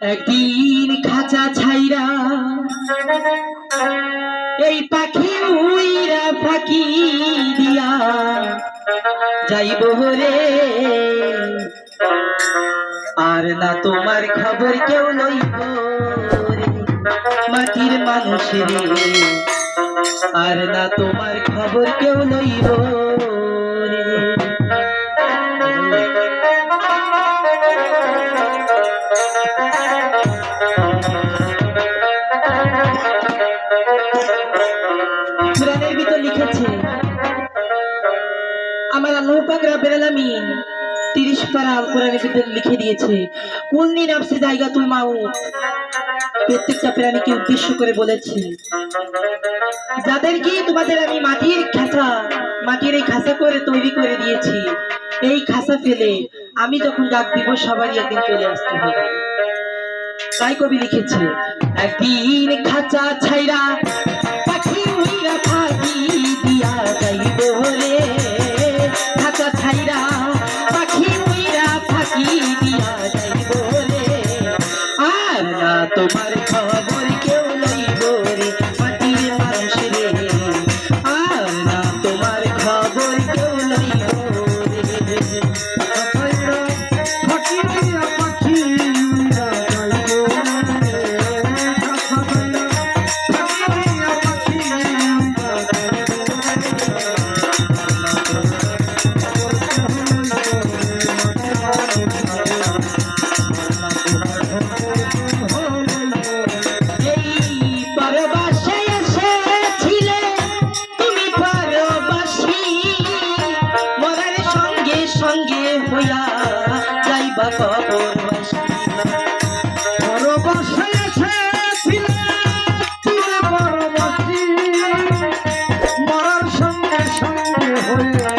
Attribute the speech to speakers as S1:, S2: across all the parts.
S1: একদিন খাঁচা ছাইরা এই পাখি উইরা ফাঁকি দিয়া যাইব রে। আর না তোমার খবর কেউ লইব মাটির মানুষের আর না তোমার খবর কেউ লইব রে। যাদেরকে তোমাদের আমি মাটির খাঁচা, মাটির এই খাঁচা করে তৈরি করে দিয়েছি, এই খাঁচা ফেলে আমি যখন ডাক দিব, সবারই একদিন চলে আসতে হবে। তাই কবি লিখেছে, একদিন খাঁচা ছাইরা राजा 我给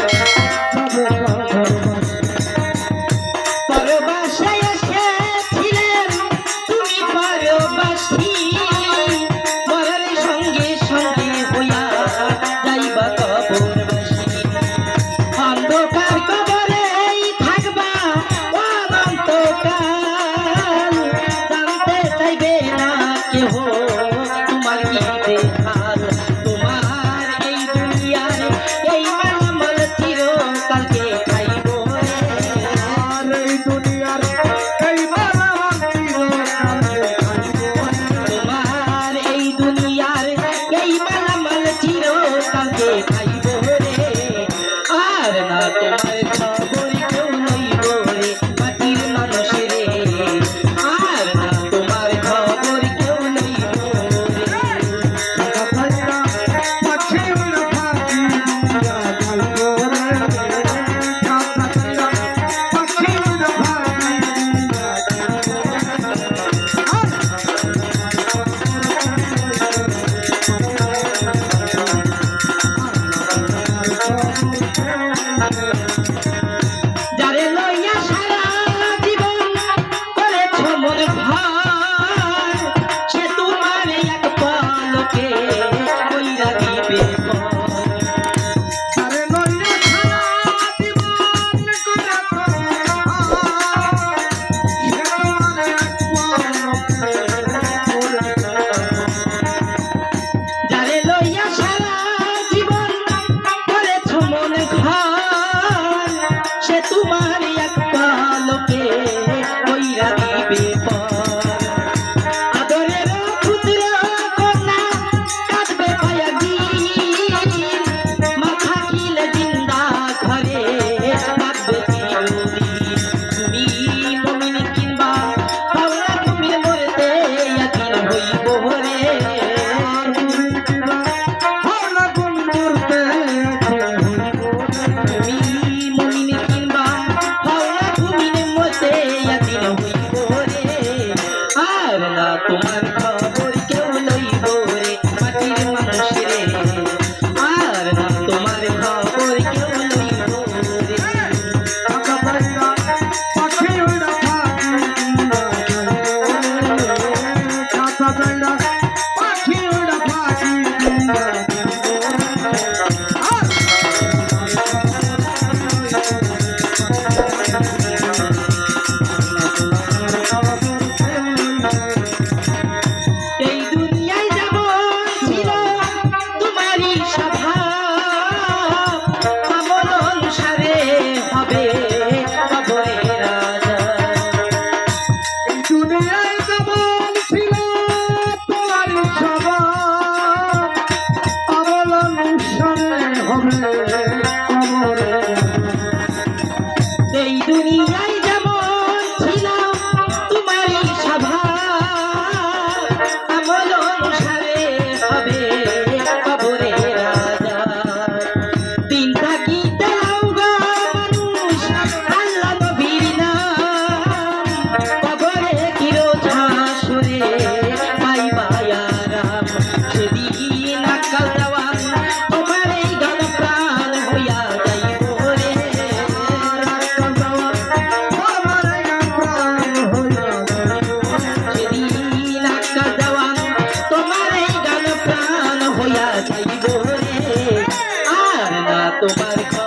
S1: তোমার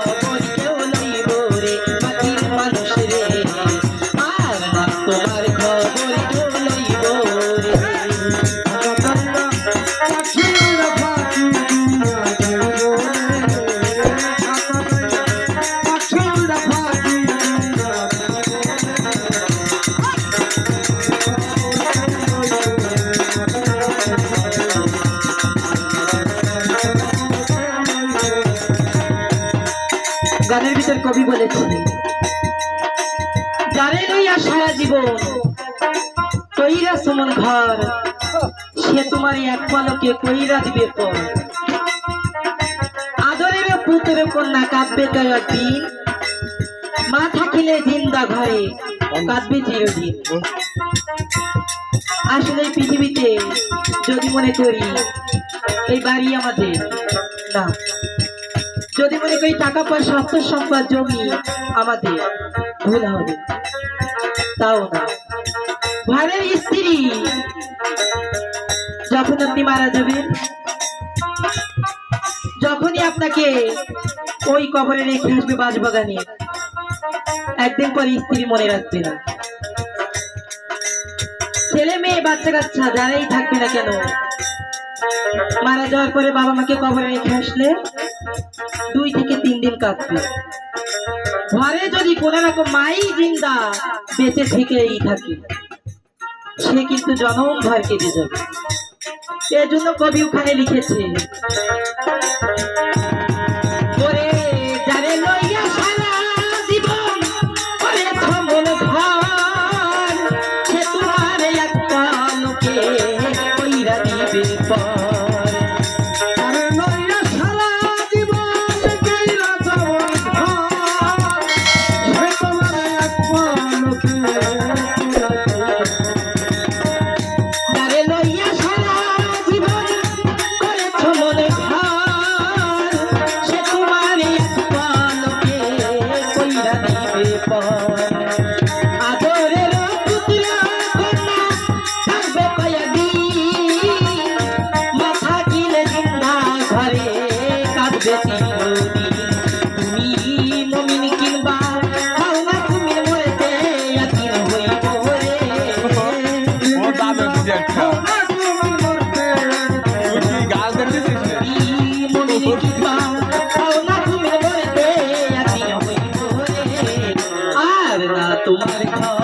S1: যারে লইয়া সারা জীবন কইরা সুমন ঘর, সে তোমার এক পলকে কইরা দিবে পর। আদরের পুত্র কন্যা কাঁদবে তো একদিন মা থাকিলে জিন্দা ঘরে কাঁদবে চিরদিন আসলে পৃথিবীতে যদি মনে করি, এই বাড়ি আমাদের না। যদি মনে করি টাকা পয়সা, অর্থ সম্পদ, জমি আমাদের ভুল হবে। তাও না। ঘরের স্ত্রী, যখন আপনি মারা যাবেন, যখনই আপনাকে ওই কবরে রেখে আসবে বাজবাগানে একদিন পরে স্ত্রী মনে রাখবে না। ছেলে মেয়ে, বাচ্চা কাচ্চা, যারাই থাকবে না কেন, মারা যাওয়ার পরে বাবা মাকে কবরে রেখে আসলে দুই থেকে তিন দিন কাটবে ঘরে যদি কোন রকম মাই জিন্দা বেঁচে থেকেই থাকে, সে কিন্তু জনম ভয় কেটে যাবে। এর জন্য কবি ওখানে লিখেছে লেখা